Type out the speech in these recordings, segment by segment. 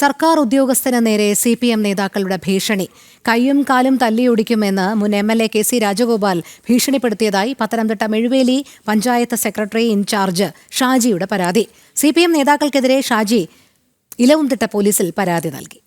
സർക്കാർ ഉദ്യോഗസ്ഥന് നേരെ സി പി എം നേതാക്കളുടെ ഭീഷണി. കൈയും കാലും തല്ലിയൊടിക്കുമെന്ന് മുൻ M L A K C Rajagopal ഭീഷണിപ്പെടുത്തിയതായി Pathanamthitta Mezhuveli panchayat secretary in charge ഷാജിയുടെ പരാതി. സി പി എം നേതാക്കൾക്കെതിരെ ഷാജി ഇലവുംതിട്ട പോലീസിൽ പരാതി നൽകി.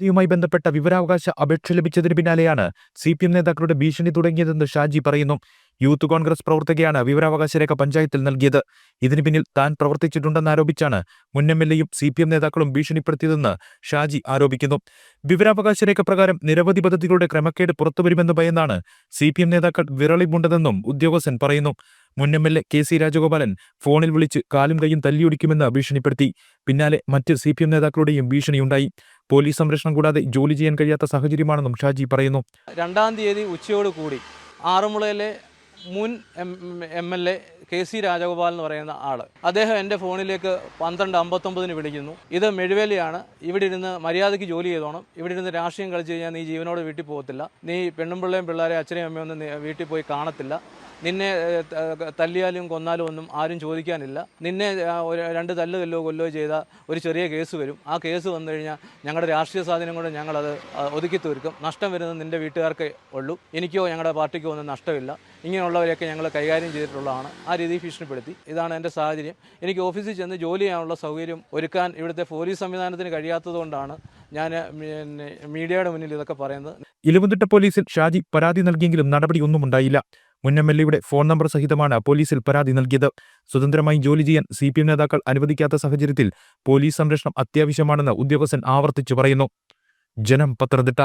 യുമായി ബന്ധപ്പെട്ട വിവരാവകാശ അപേക്ഷ ലഭിച്ചതിന് പിന്നാലെയാണ് സി പി എം നേതാക്കളുടെ ഭീഷണി തുടങ്ങിയതെന്ന് ഷാജി പറയുന്നു. യൂത്ത് കോൺഗ്രസ് പ്രവർത്തകയാണ് വിവരാവകാശ രേഖ പഞ്ചായത്തിൽ നൽകിയത്. ഇതിനു പിന്നിൽ താൻ പ്രവർത്തിച്ചിട്ടുണ്ടെന്നാരോപിച്ചാണ് മുൻ എം എൽ എയും സി പി എം നേതാക്കളും ഭീഷണിപ്പെടുത്തിയതെന്ന് ഷാജി ആരോപിക്കുന്നു. വിവരാവകാശ രേഖ പ്രകാരം നിരവധി പദ്ധതികളുടെ ക്രമക്കേട് പുറത്തുവരുമെന്ന് ഭയന്നാണ് സി പി എം നേതാക്കൾ വിരളിമുണ്ടതെന്നും ഉദ്യോഗസ്ഥൻ പറയുന്നു. മുൻ M L A K C Rajagopalan ഫോണിൽ വിളിച്ച് കാലും കൈയും തല്ലിയൊടിക്കുമെന്ന് ഭീഷണിപ്പെടുത്തി. പിന്നാലെ മറ്റ് സി പി എം നേതാക്കളുടെയും ഭീഷണിയുണ്ടായി. പോലീസ് സംരക്ഷണം കൂടാതെ ജോലി ചെയ്യാൻ കഴിയാത്ത സാഹചര്യമാണെന്നും ഷാജി പറയുന്നു. രണ്ടാം തീയതി ഉച്ചയോട് കൂടി ആറന്മുളയിലെ മുൻ M L A K C Rajagopal എന്ന് പറയുന്ന ആൾ അദ്ദേഹം എന്റെ ഫോണിലേക്ക് പന്ത്രണ്ട് അമ്പത്തൊമ്പതിന് വിളിക്കുന്നു. ഇത് മെഴുവേലിയാണ്. ഇവിടെ ഇരുന്ന് മര്യാദയ്ക്ക് ജോലി ചെയ്തോണം. ഇവിടെ ഇരുന്ന് രാഷ്ട്രീയം കളിച്ച് കഴിഞ്ഞാൽ നീ ജീവനോട് വീട്ടിൽ പോകത്തില്ല. നീ പെണ്ണും പിള്ളേയും പിള്ളേരെ അച്ഛനെയും അമ്മയും ഒന്നും വീട്ടിൽ പോയി കാണത്തില്ല. നിന്നെ തല്ലിയാലും കൊന്നാലും ഒന്നും ആരും ചോദിക്കാനില്ല. നിന്നെ രണ്ട് തല്ല് തല്ലോ കൊല്ലോ ചെയ്ത ഒരു ചെറിയ കേസ് വരും. ആ കേസ് വന്നു കഴിഞ്ഞാൽ ഞങ്ങളുടെ രാഷ്ട്രീയ സ്വാധീനം കൊണ്ട് ഞങ്ങളത് ഒതുക്കി തീർക്കും. നഷ്ടം വരുന്നത് നിന്റെ വീട്ടുകാർക്ക് ഉള്ളൂ. എനിക്കോ ഞങ്ങളുടെ പാർട്ടിക്കോ ഒന്നും നഷ്ടമില്ല. ഇങ്ങനെയുള്ളവരെയൊക്കെ ഞങ്ങൾ കൈകാര്യം ചെയ്തിട്ടുള്ളതാണ്. ആ രീതിയിൽ ഭീഷണിപ്പെടുത്തി. ഇതാണ് എന്റെ സാഹചര്യം. എനിക്ക് ഓഫീസിൽ ചെന്ന് ജോലി ചെയ്യാനുള്ള സൗകര്യം ഒരുക്കാൻ ഇവിടുത്തെ പോലീസ് സംവിധാനത്തിന് കഴിയാത്തതുകൊണ്ടാണ് ഞാൻ മീഡിയയുടെ മുന്നിൽ ഇതൊക്കെ പറയുന്നത്. ഇലവുതിട്ട പോലീസിൽ ഷാജി പരാതി നൽകിയെങ്കിലും നടപടിയൊന്നും ഉണ്ടായില്ല. മുൻ എം എൽ എയുടെ ഫോൺ നമ്പർ സഹിതമാണ് പോലീസിൽ പരാതി നൽകിയത്. സ്വതന്ത്രമായി ജോലി ചെയ്യാൻ സി പി എം നേതാക്കൾ അനുവദിക്കാത്ത സാഹചര്യത്തിൽ പോലീസ് സംരക്ഷണം അത്യാവശ്യമാണെന്ന് ഉദ്യോഗസ്ഥൻ ആവർത്തിച്ചു പറയുന്നു. ജനം പത്തനംതിട്ട